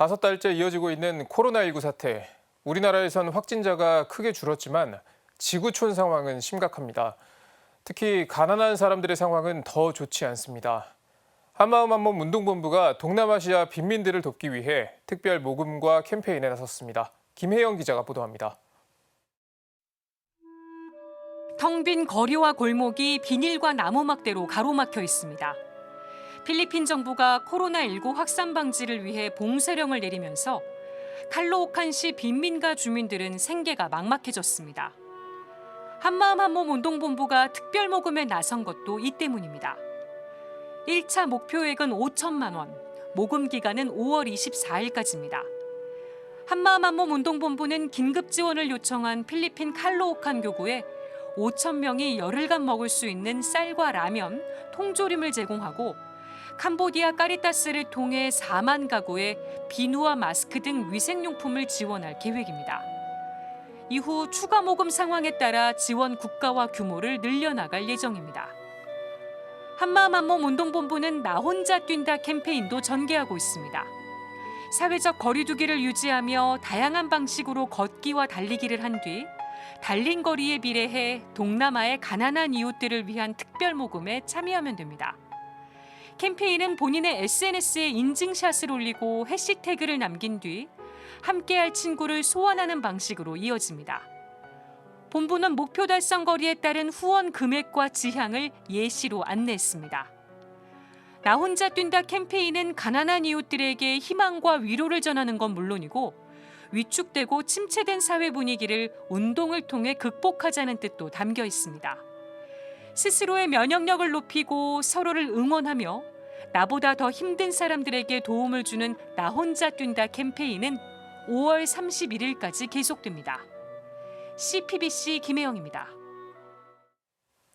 다섯 달째 이어지고 있는 코로나19 사태. 우리나라에선 확진자가 크게 줄었지만 지구촌 상황은 심각합니다. 특히 가난한 사람들의 상황은 더 좋지 않습니다. 한마음 한몸 운동본부가 동남아시아 빈민들을 돕기 위해 특별 모금과 캠페인에 나섰습니다. 김혜영 기자가 보도합니다. 텅 빈 거리와 골목이 비닐과 나무막대로 가로막혀 있습니다. 필리핀 정부가 코로나19 확산 방지를 위해 봉쇄령을 내리면서 칼로오칸시 빈민가 주민들은 생계가 막막해졌습니다. 한마음 한몸 운동본부가 특별 모금에 나선 것도 이 때문입니다. 1차 목표액은 5천만 원, 모금 기간은 5월 24일까지입니다. 한마음 한몸 운동본부는 긴급 지원을 요청한 필리핀 칼로오칸 교구에 5천 명이 열흘간 먹을 수 있는 쌀과 라면, 통조림을 제공하고 캄보디아 까리타스를 통해 4만 가구에 비누와 마스크 등 위생용품을 지원할 계획입니다. 이후 추가 모금 상황에 따라 지원 국가와 규모를 늘려나갈 예정입니다. 한마음 한몸 운동본부는 나 혼자 뛴다 캠페인도 전개하고 있습니다. 사회적 거리두기를 유지하며 다양한 방식으로 걷기와 달리기를 한 뒤 달린 거리에 비례해 동남아의 가난한 이웃들을 위한 특별 모금에 참여하면 됩니다. 캠페인은 본인의 SNS에 인증샷을 올리고 해시태그를 남긴 뒤 함께할 친구를 소환하는 방식으로 이어집니다. 본부는 목표 달성 거리에 따른 후원 금액과 지향을 예시로 안내했습니다. 나 혼자 뛴다 캠페인은 가난한 이웃들에게 희망과 위로를 전하는 건 물론이고 위축되고 침체된 사회 분위기를 운동을 통해 극복하자는 뜻도 담겨 있습니다. 스스로의 면역력을 높이고 서로를 응원하며 나보다 더 힘든 사람들에게 도움을 주는 나 혼자 뛴다 캠페인은 5월 31일까지 계속됩니다. CPBC 김혜영입니다.